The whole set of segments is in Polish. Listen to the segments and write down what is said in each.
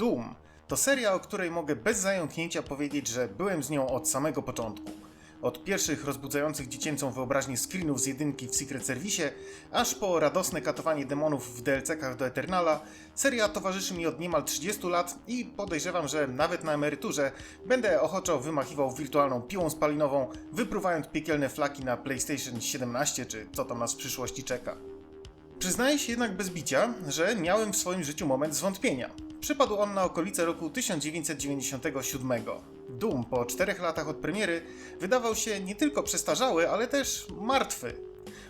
Doom to seria, o której mogę bez zająknięcia powiedzieć, że byłem z nią od samego początku. Od pierwszych rozbudzających dziecięcą wyobraźnię screenów z jedynki w Secret Service, aż po radosne katowanie demonów w DLC-kach do Eternala, seria towarzyszy mi od niemal 30 lat i podejrzewam, że nawet na emeryturze będę ochoczo wymachiwał wirtualną piłą spalinową, wypruwając piekielne flaki na PlayStation 17 czy co tam nas w przyszłości czeka. Przyznaję się jednak bez bicia, że miałem w swoim życiu moment zwątpienia. Przypadł on na okolice roku 1997. Doom po czterech latach od premiery wydawał się nie tylko przestarzały, ale też martwy.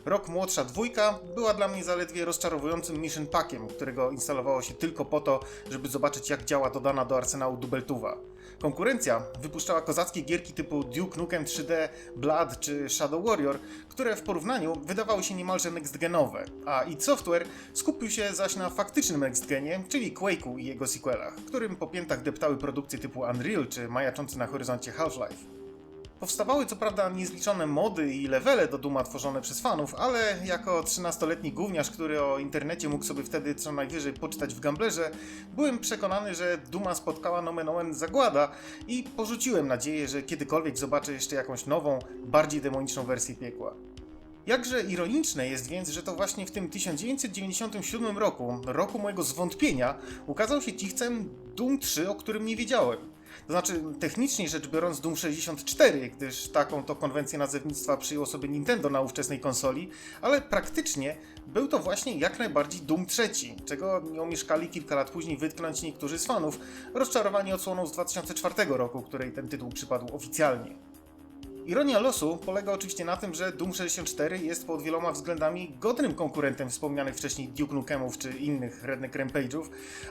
Rok młodsza dwójka była dla mnie zaledwie rozczarowującym mission packiem, którego instalowało się tylko po to, żeby zobaczyć jak działa dodana do arsenału Dubeltuwa. Konkurencja wypuszczała kozackie gierki typu Duke Nukem 3D, Blood czy Shadow Warrior, które w porównaniu wydawały się niemalże next-genowe, a id Software skupił się zaś na faktycznym next-genie, czyli Quake'u i jego sequelach, którym po piętach deptały produkcje typu Unreal czy majaczący na horyzoncie Half-Life. Powstawały co prawda niezliczone mody i levele do Duma tworzone przez fanów, ale jako 13-letni gówniarz, który o internecie mógł sobie wtedy co najwyżej poczytać w Gamblerze, byłem przekonany, że Duma spotkała nomen omen zagłada i porzuciłem nadzieję, że kiedykolwiek zobaczę jeszcze jakąś nową, bardziej demoniczną wersję piekła. Jakże ironiczne jest więc, że to właśnie w tym 1997 roku, roku mojego zwątpienia, ukazał się cichcem Doom 3, o którym nie wiedziałem. To znaczy, technicznie rzecz biorąc, Doom 64, gdyż taką to konwencję nazewnictwa przyjęło sobie Nintendo na ówczesnej konsoli, ale praktycznie był to właśnie jak najbardziej Doom 3, czego nie omieszkali kilka lat później wytknąć niektórzy z fanów, rozczarowani odsłoną z 2004 roku, której ten tytuł przypadł oficjalnie. Ironia losu polega oczywiście na tym, że Doom 64 jest pod wieloma względami godnym konkurentem wspomnianych wcześniej Duke Nukemów czy innych Redneck Rampage'ów,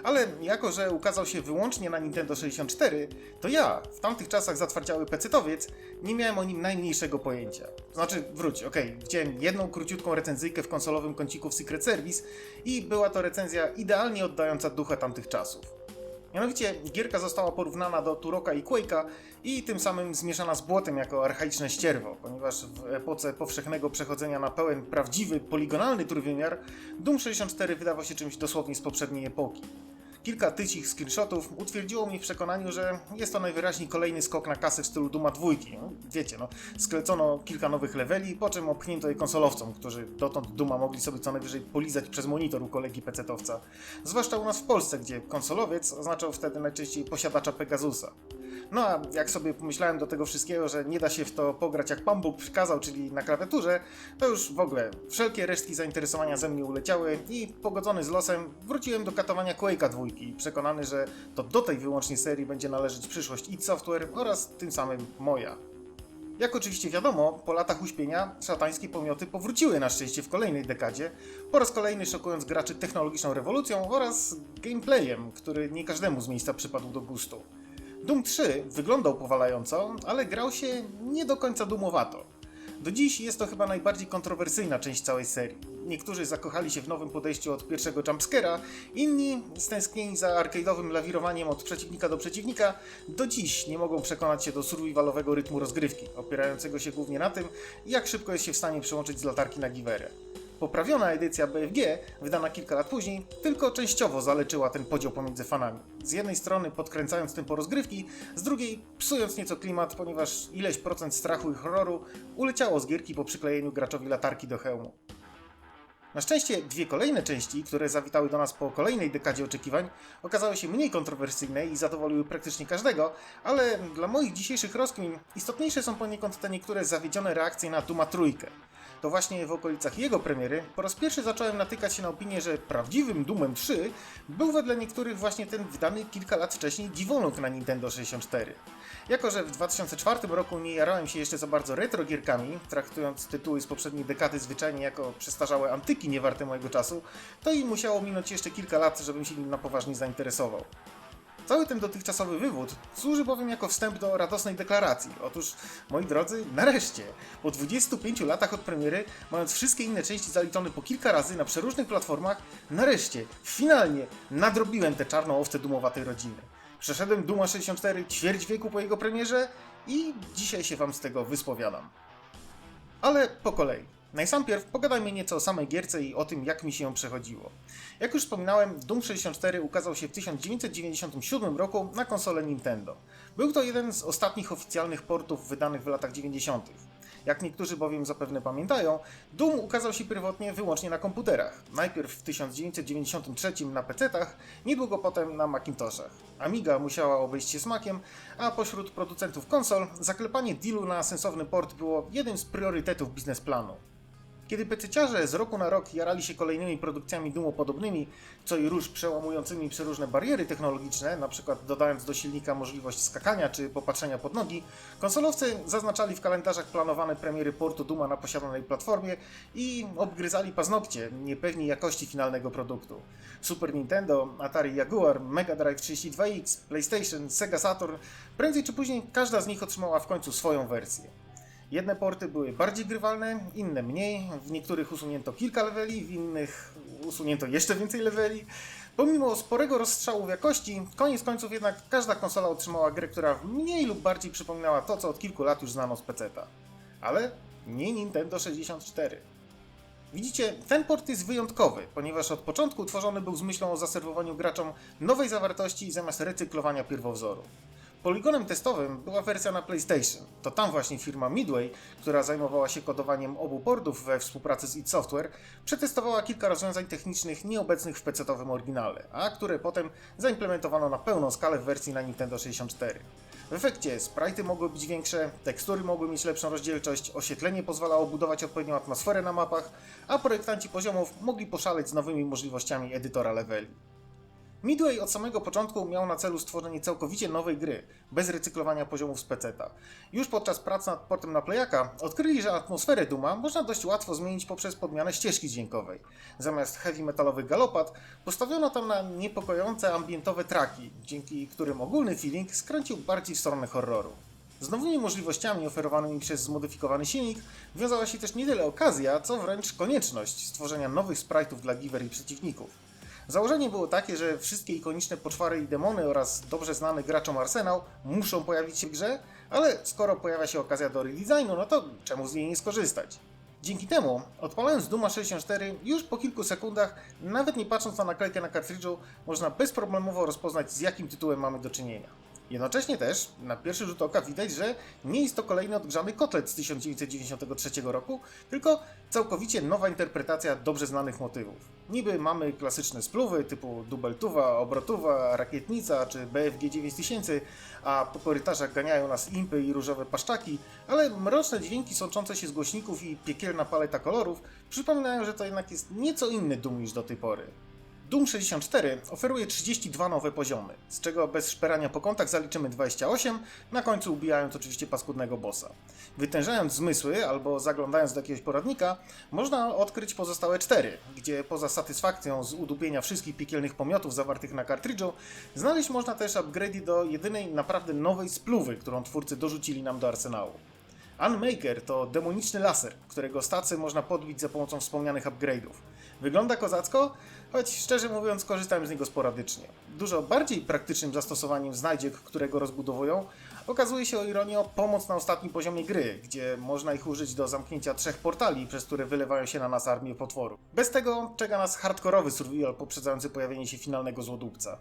ale jako, że ukazał się wyłącznie na Nintendo 64, to ja, w tamtych czasach zatwardziały pecetowiec, nie miałem o nim najmniejszego pojęcia. Znaczy, wróć, okej, widziałem jedną króciutką recenzyjkę w konsolowym kąciku w Secret Service i była to recenzja idealnie oddająca ducha tamtych czasów. Mianowicie gierka została porównana do Turoka i Quake'a i tym samym zmieszana z błotem jako archaiczne ścierwo, ponieważ w epoce powszechnego przechodzenia na pełen prawdziwy, poligonalny trójwymiar Doom 64 wydawał się czymś dosłownie z poprzedniej epoki. Kilka tycich screenshotów utwierdziło mnie w przekonaniu, że jest to najwyraźniej kolejny skok na kasę w stylu Duma dwójki. No, wiecie, no, sklecono kilka nowych leveli, po czym obchnięto je konsolowcom, którzy dotąd Duma mogli sobie co najwyżej polizać przez monitor u kolegi pecetowca. Zwłaszcza u nas w Polsce, gdzie konsolowiec oznaczał wtedy najczęściej posiadacza Pegasusa. No a jak sobie pomyślałem do tego wszystkiego, że nie da się w to pograć jak Pan Bóg przykazał, czyli na klawiaturze, to już w ogóle wszelkie resztki zainteresowania ze mnie uleciały i pogodzony z losem wróciłem do katowania Quake'a dwójki, przekonany, że to do tej wyłącznie serii będzie należeć przyszłość id Software oraz tym samym moja. Jak oczywiście wiadomo, po latach uśpienia szatańskie pomioty powróciły na szczęście w kolejnej dekadzie, po raz kolejny szokując graczy technologiczną rewolucją oraz gameplayem, który nie każdemu z miejsca przypadł do gustu. Doom 3 wyglądał powalająco, ale grał się nie do końca dumowato. Do dziś jest to chyba najbardziej kontrowersyjna część całej serii. Niektórzy zakochali się w nowym podejściu od pierwszego jumpscare'a, inni, stęsknieni za arcade'owym lawirowaniem od przeciwnika do przeciwnika, do dziś nie mogą przekonać się do survivalowego rytmu rozgrywki, opierającego się głównie na tym, jak szybko jest się w stanie przełączyć z latarki na giwerę. Poprawiona edycja BFG, wydana kilka lat później, tylko częściowo zaleczyła ten podział pomiędzy fanami. Z jednej strony podkręcając tempo rozgrywki, z drugiej psując nieco klimat, ponieważ ileś procent strachu i horroru uleciało z gierki po przyklejeniu graczowi latarki do hełmu. Na szczęście dwie kolejne części, które zawitały do nas po kolejnej dekadzie oczekiwań, okazały się mniej kontrowersyjne i zadowoliły praktycznie każdego, ale dla moich dzisiejszych rozkmin istotniejsze są poniekąd te niektóre zawiedzione reakcje na Duma Trójkę. To właśnie w okolicach jego premiery po raz pierwszy zacząłem natykać się na opinię, że prawdziwym Doomem 3 był wedle niektórych właśnie ten wydany kilka lat wcześniej dziwoląg na Nintendo 64. Jako, że w 2004 roku nie jarałem się jeszcze za bardzo retro gierkami, traktując tytuły z poprzedniej dekady zwyczajnie jako przestarzałe antyki niewarte mojego czasu, to i musiało minąć jeszcze kilka lat, żebym się nim na poważnie zainteresował. Cały ten dotychczasowy wywód służy bowiem jako wstęp do radosnej deklaracji. Otóż, moi drodzy, nareszcie, po 25 latach od premiery, mając wszystkie inne części zaliczone po kilka razy na przeróżnych platformach, nareszcie, finalnie nadrobiłem tę czarną owcę dumowatej rodziny. Przeszedłem Duma 64 ćwierć wieku po jego premierze i dzisiaj się wam z tego wyspowiadam. Ale po kolei. Najsampierw pogadajmy nieco o samej gierce i o tym, jak mi się ją przechodziło. Jak już wspominałem, Doom 64 ukazał się w 1997 roku na konsolę Nintendo. Był to jeden z ostatnich oficjalnych portów wydanych w latach 90. Jak niektórzy bowiem zapewne pamiętają, Doom ukazał się pierwotnie wyłącznie na komputerach. Najpierw w 1993 na PC-tach, niedługo potem na Macintoshach. Amiga musiała obejść się smakiem, a pośród producentów konsol zaklepanie dealu na sensowny port było jednym z priorytetów biznesplanu. Kiedy pececiarze z roku na rok jarali się kolejnymi produkcjami Doomu podobnymi, co i róż przełamującymi przeróżne bariery technologiczne, np. dodając do silnika możliwość skakania czy popatrzenia pod nogi, konsolowcy zaznaczali w kalendarzach planowane premiery portu Duma na posiadanej platformie i obgryzali paznokcie, niepewni jakości finalnego produktu. Super Nintendo, Atari Jaguar, Mega Drive 32X, PlayStation, Sega Saturn, prędzej czy później każda z nich otrzymała w końcu swoją wersję. Jedne porty były bardziej grywalne, inne mniej. W niektórych usunięto kilka leveli, w innych usunięto jeszcze więcej leveli. Pomimo sporego rozstrzału w jakości, koniec końców jednak każda konsola otrzymała grę, która mniej lub bardziej przypominała to, co od kilku lat już znano z PC-ta. Ale nie Nintendo 64. Widzicie, ten port jest wyjątkowy, ponieważ od początku tworzony był z myślą o zaserwowaniu graczom nowej zawartości zamiast recyklowania pierwowzoru. Poligonem testowym była wersja na PlayStation. To tam właśnie firma Midway, która zajmowała się kodowaniem obu portów we współpracy z id Software, przetestowała kilka rozwiązań technicznych nieobecnych w PC-owym oryginale, a które potem zaimplementowano na pełną skalę w wersji na Nintendo 64. W efekcie sprite'y mogły być większe, tekstury mogły mieć lepszą rozdzielczość, oświetlenie pozwalało budować odpowiednią atmosferę na mapach, a projektanci poziomów mogli poszaleć z nowymi możliwościami edytora leveli. Midway od samego początku miał na celu stworzenie całkowicie nowej gry, bez recyklowania poziomów z peceta. Już podczas prac nad portem na Playaka odkryli, że atmosferę Duma można dość łatwo zmienić poprzez podmianę ścieżki dźwiękowej. Zamiast heavy metalowych galopat, postawiono tam na niepokojące ambientowe traki, dzięki którym ogólny feeling skręcił bardziej w stronę horroru. Z nowymi możliwościami oferowanymi przez zmodyfikowany silnik wiązała się też nie tyle okazja, co wręcz konieczność stworzenia nowych sprite'ów dla giver i przeciwników. Założenie było takie, że wszystkie ikoniczne poczwary i demony oraz dobrze znany graczom arsenał muszą pojawić się w grze, ale skoro pojawia się okazja do redesignu, no to czemu z niej nie skorzystać? Dzięki temu, odpalając Duma 64, już po kilku sekundach, nawet nie patrząc na naklejkę na kartridżu, można bezproblemowo rozpoznać z jakim tytułem mamy do czynienia. Jednocześnie też, na pierwszy rzut oka widać, że nie jest to kolejny odgrzany kotlet z 1993 roku, tylko całkowicie nowa interpretacja dobrze znanych motywów. Niby mamy klasyczne spluwy typu dubeltuwa, obrotuwa, rakietnica czy BFG 9000, a po korytarzach ganiają nas impy i różowe paszczaki, ale mroczne dźwięki sączące się z głośników i piekielna paleta kolorów przypominają, że to jednak jest nieco inny Doom niż do tej pory. Doom 64 oferuje 32 nowe poziomy, z czego bez szperania po kątach zaliczymy 28, na końcu ubijając oczywiście paskudnego bossa. Wytężając zmysły albo zaglądając do jakiegoś poradnika, można odkryć pozostałe 4, gdzie poza satysfakcją z udupienia wszystkich piekielnych pomiotów zawartych na kartridżu, znaleźć można też upgrade'i do jedynej naprawdę nowej spluwy, którą twórcy dorzucili nam do arsenału. Unmaker to demoniczny laser, którego stację można podbić za pomocą wspomnianych upgrade'ów. Wygląda kozacko, choć szczerze mówiąc korzystałem z niego sporadycznie. Dużo bardziej praktycznym zastosowaniem znajdziek, które go rozbudowują, okazuje się o ironię pomoc na ostatnim poziomie gry, gdzie można ich użyć do zamknięcia trzech portali, przez które wylewają się na nas armie potworów. Bez tego czeka nas hardkorowy survival poprzedzający pojawienie się finalnego złodóbca.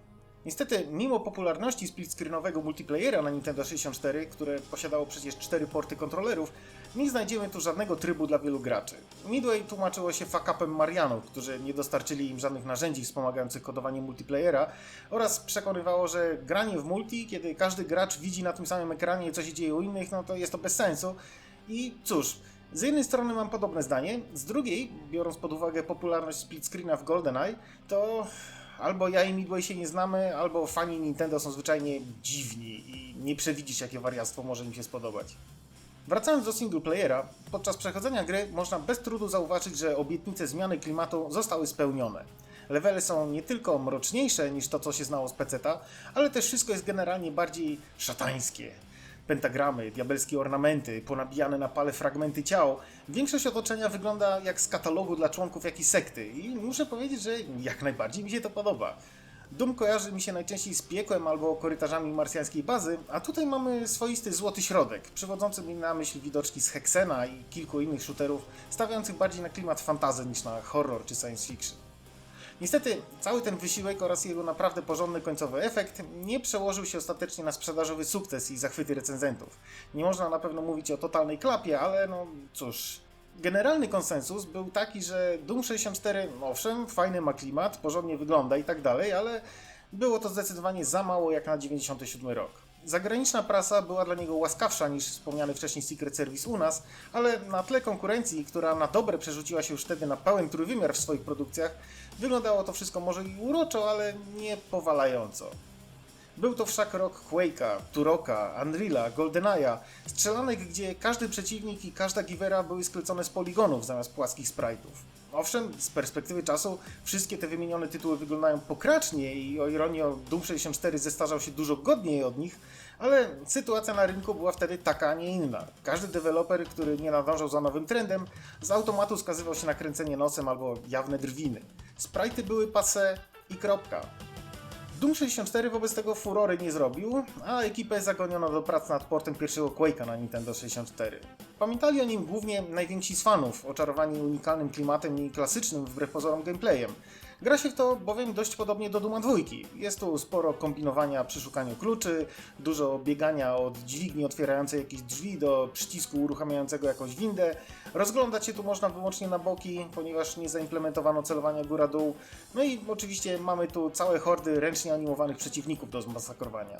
Niestety, mimo popularności split-screenowego multiplayera na Nintendo 64, które posiadało przecież cztery porty kontrolerów, nie znajdziemy tu żadnego trybu dla wielu graczy. Midway tłumaczyło się fuck-upem Marianów, którzy nie dostarczyli im żadnych narzędzi wspomagających kodowanie multiplayera oraz przekonywało, że granie w multi, kiedy każdy gracz widzi na tym samym ekranie co się dzieje u innych, no to jest to bez sensu. I cóż, z jednej strony mam podobne zdanie, z drugiej, biorąc pod uwagę popularność split screena w GoldenEye, to albo ja i Midway się nie znamy, albo fani Nintendo są zwyczajnie dziwni i nie przewidzisz, jakie wariactwo może im się spodobać. Wracając do singleplayera, podczas przechodzenia gry można bez trudu zauważyć, że obietnice zmiany klimatu zostały spełnione. Levele są nie tylko mroczniejsze niż to, co się znało z peceta, ale też wszystko jest generalnie bardziej szatańskie. Pentagramy, diabelskie ornamenty, ponabijane na pale fragmenty ciał. Większość otoczenia wygląda jak z katalogu dla członków jakiejś sekty i muszę powiedzieć, że jak najbardziej mi się to podoba. Doom kojarzy mi się najczęściej z piekłem albo korytarzami marsjańskiej bazy, a tutaj mamy swoisty złoty środek, przywodzący mi na myśl widoczki z Hexena i kilku innych shooterów, stawiających bardziej na klimat fantazy niż na horror czy science fiction. Niestety, cały ten wysiłek oraz jego naprawdę porządny końcowy efekt nie przełożył się ostatecznie na sprzedażowy sukces i zachwyty recenzentów. Nie można na pewno mówić o totalnej klapie, ale no cóż. Generalny konsensus był taki, że Doom 64, owszem, fajny ma klimat, porządnie wygląda i tak dalej, ale było to zdecydowanie za mało jak na 97 rok. Zagraniczna prasa była dla niego łaskawsza niż wspomniany wcześniej Secret Service u nas, ale na tle konkurencji, która na dobre przerzuciła się już wtedy na pełen trójwymiar w swoich produkcjach, wyglądało to wszystko może i uroczo, ale nie powalająco. Był to wszak rok Quake'a, Turoka, Unreal'a, GoldenEye'a, strzelanek, gdzie każdy przeciwnik i każda givera były sklecone z poligonów zamiast płaskich sprite'ów. Owszem, z perspektywy czasu wszystkie te wymienione tytuły wyglądają pokracznie i o ironię Doom 64 zestarzał się dużo godniej od nich, ale sytuacja na rynku była wtedy taka, a nie inna. Każdy deweloper, który nie nadążał za nowym trendem, z automatu skazywał się na kręcenie nosem albo jawne drwiny. Sprite'y były passe i kropka. Doom 64 wobec tego furory nie zrobił, a ekipę zagoniono do prac nad portem pierwszego Quake'a na Nintendo 64. Pamiętali o nim głównie najwięksi z fanów, oczarowani unikalnym klimatem i klasycznym wbrew pozorom gameplayem. Gra się w to bowiem dość podobnie do Duma 2. Jest tu sporo kombinowania przy szukaniu kluczy, dużo biegania od dźwigni otwierającej jakieś drzwi do przycisku uruchamiającego jakąś windę. Rozglądać się tu można wyłącznie na boki, ponieważ nie zaimplementowano celowania góra-dół. No i oczywiście mamy tu całe hordy ręcznie animowanych przeciwników do zmasakrowania.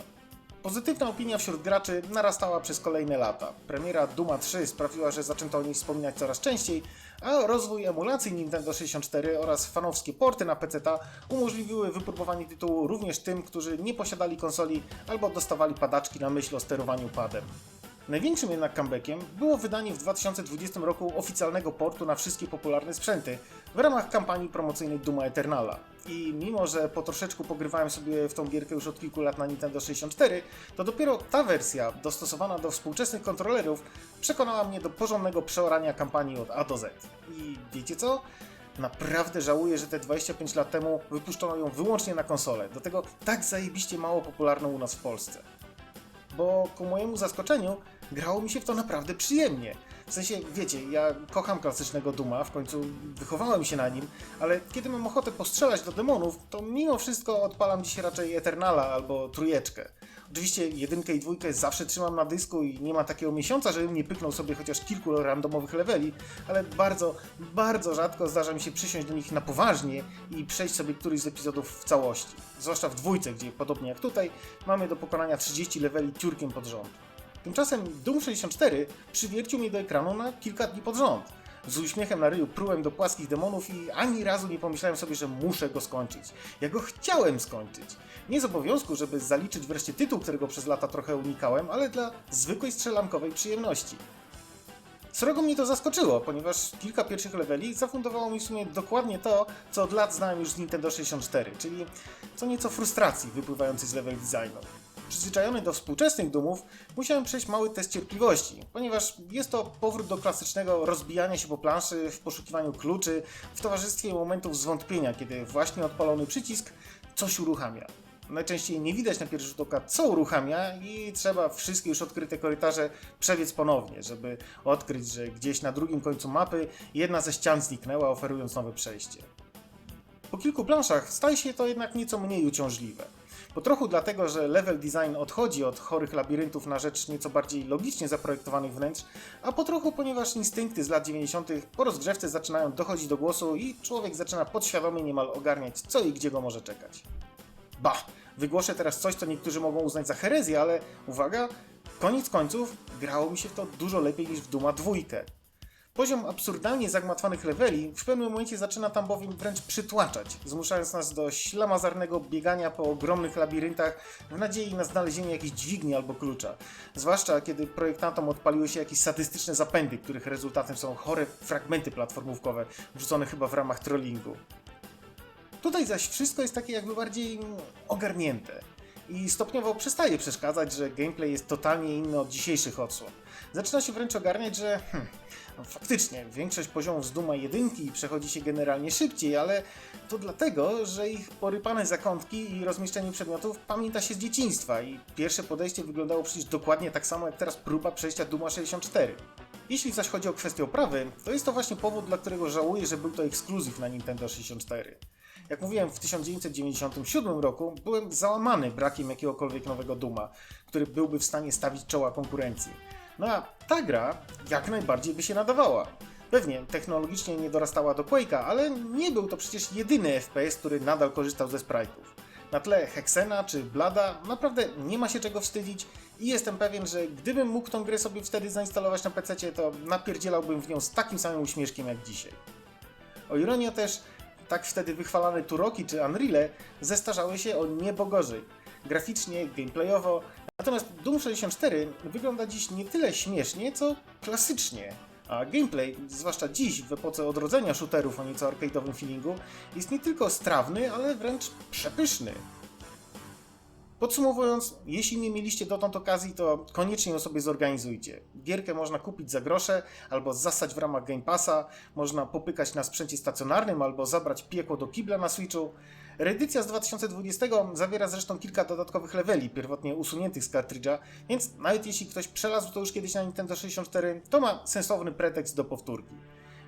Pozytywna opinia wśród graczy narastała przez kolejne lata. Premiera Duma 3 sprawiła, że zaczęto o niej wspominać coraz częściej, a rozwój emulacji Nintendo 64 oraz fanowskie porty na PC umożliwiły wypróbowanie tytułu również tym, którzy nie posiadali konsoli albo dostawali padaczki na myśl o sterowaniu padem. Największym jednak comebackiem było wydanie w 2020 roku oficjalnego portu na wszystkie popularne sprzęty w ramach kampanii promocyjnej Duma Eternala. I mimo, że po troszeczku pogrywałem sobie w tą gierkę już od kilku lat na Nintendo 64, to dopiero ta wersja, dostosowana do współczesnych kontrolerów, przekonała mnie do porządnego przeorania kampanii od A do Z. I wiecie co? Naprawdę żałuję, że te 25 lat temu wypuszczono ją wyłącznie na konsolę, do tego tak zajebiście mało popularną u nas w Polsce. Bo ku mojemu zaskoczeniu grało mi się w to naprawdę przyjemnie. W sensie, wiecie, ja kocham klasycznego Duma, w końcu wychowałem się na nim, ale kiedy mam ochotę postrzelać do demonów, to mimo wszystko odpalam dziś raczej Eternala albo Trójeczkę. Oczywiście jedynkę i dwójkę zawsze trzymam na dysku i nie ma takiego miesiąca, żebym nie pyknął sobie chociaż kilku randomowych leveli, ale bardzo, bardzo rzadko zdarza mi się przysiąść do nich na poważnie i przejść sobie któryś z epizodów w całości. Zwłaszcza w dwójce, gdzie podobnie jak tutaj, mamy do pokonania 30 leveli ciurkiem pod rząd. Tymczasem Doom 64 przywiercił mnie do ekranu na kilka dni pod rząd. Z uśmiechem na ryju prułem do płaskich demonów i ani razu nie pomyślałem sobie, że muszę go skończyć. Ja go chciałem skończyć. Nie z obowiązku, żeby zaliczyć wreszcie tytuł, którego przez lata trochę unikałem, ale dla zwykłej strzelankowej przyjemności. Srogo mnie to zaskoczyło, ponieważ kilka pierwszych leveli zafundowało mi w sumie dokładnie to, co od lat znałem już z Nintendo 64, czyli co nieco frustracji wypływającej z level designu. Przyzwyczajony do współczesnych dumów, musiałem przejść mały test cierpliwości, ponieważ jest to powrót do klasycznego rozbijania się po planszy w poszukiwaniu kluczy, w towarzystwie momentów zwątpienia, kiedy właśnie odpalony przycisk coś uruchamia. Najczęściej nie widać na pierwszy rzut oka, co uruchamia i trzeba wszystkie już odkryte korytarze przebiec ponownie, żeby odkryć, że gdzieś na drugim końcu mapy jedna ze ścian zniknęła, oferując nowe przejście. Po kilku planszach staje się to jednak nieco mniej uciążliwe. Po trochu dlatego, że level design odchodzi od chorych labiryntów na rzecz nieco bardziej logicznie zaprojektowanych wnętrz, a po trochu ponieważ instynkty z lat 90. po rozgrzewce zaczynają dochodzić do głosu i człowiek zaczyna podświadomie niemal ogarniać co i gdzie go może czekać. Ba, wygłoszę teraz coś, co niektórzy mogą uznać za herezję, ale uwaga, koniec końców grało mi się w to dużo lepiej niż w Duma dwójkę. Poziom absurdalnie zagmatwanych leveli w pewnym momencie zaczyna tam bowiem wręcz przytłaczać, zmuszając nas do ślamazarnego biegania po ogromnych labiryntach w nadziei na znalezienie jakiejś dźwigni albo klucza. Zwłaszcza kiedy projektantom odpaliły się jakieś sadystyczne zapędy, których rezultatem są chore fragmenty platformówkowe, wrzucone chyba w ramach trollingu. Tutaj zaś wszystko jest takie jakby bardziej ogarnięte. I stopniowo przestaje przeszkadzać, że gameplay jest totalnie inny od dzisiejszych odsłon. Zaczyna się wręcz ogarniać, że hmm, no faktycznie większość poziomów z Duma 1 przechodzi się generalnie szybciej, ale to dlatego, że ich porypane zakątki i rozmieszczenie przedmiotów pamięta się z dzieciństwa i pierwsze podejście wyglądało przecież dokładnie tak samo jak teraz próba przejścia Duma 64. Jeśli zaś chodzi o kwestię oprawy, to jest to właśnie powód, dla którego żałuję, że był to ekskluzyw na Nintendo 64. Jak mówiłem, w 1997 roku byłem załamany brakiem jakiegokolwiek nowego Duma, który byłby w stanie stawić czoła konkurencji. No a ta gra jak najbardziej by się nadawała. Pewnie technologicznie nie dorastała do Quake'a, ale nie był to przecież jedyny FPS, który nadal korzystał ze sprite'ów. Na tle Hexena czy Blada naprawdę nie ma się czego wstydzić i jestem pewien, że gdybym mógł tą grę sobie wtedy zainstalować na PC, to napierdzielałbym w nią z takim samym uśmieszkiem jak dzisiaj. O ironię też, tak wtedy wychwalane Turoki czy Unreal zestarzały się o niebo gorzej. Graficznie, gameplayowo, natomiast Doom 64 wygląda dziś nie tyle śmiesznie, co klasycznie. A gameplay, zwłaszcza dziś, w epoce odrodzenia shooterów o nieco arcade'owym feelingu, jest nie tylko strawny, ale wręcz przepyszny. Podsumowując, jeśli nie mieliście dotąd okazji, to koniecznie ją sobie zorganizujcie. Gierkę można kupić za grosze, albo zasać w ramach Game Passa, można popykać na sprzęcie stacjonarnym, albo zabrać piekło do kibla na Switchu. Reedycja z 2020 zawiera zresztą kilka dodatkowych leveli, pierwotnie usuniętych z kartridża, więc nawet jeśli ktoś przelazł to już kiedyś na Nintendo 64, to ma sensowny pretekst do powtórki.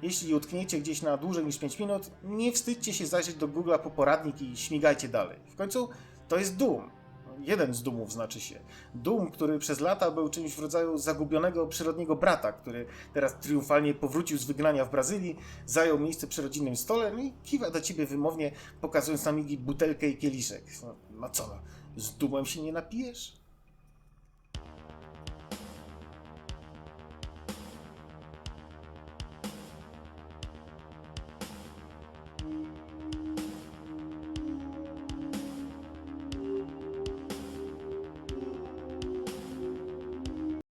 Jeśli utkniecie gdzieś na dłużej niż 5 minut, nie wstydźcie się zajrzeć do Google'a po poradnik i śmigajcie dalej. W końcu to jest Doom. Jeden z Doomów znaczy się. Doom, który przez lata był czymś w rodzaju zagubionego przyrodniego brata, który teraz triumfalnie powrócił z wygnania w Brazylii, zajął miejsce przy rodzinnym stole no i kiwa do ciebie wymownie, pokazując na migi butelkę i kieliszek. No, no co, no, z Doomem się nie napijesz?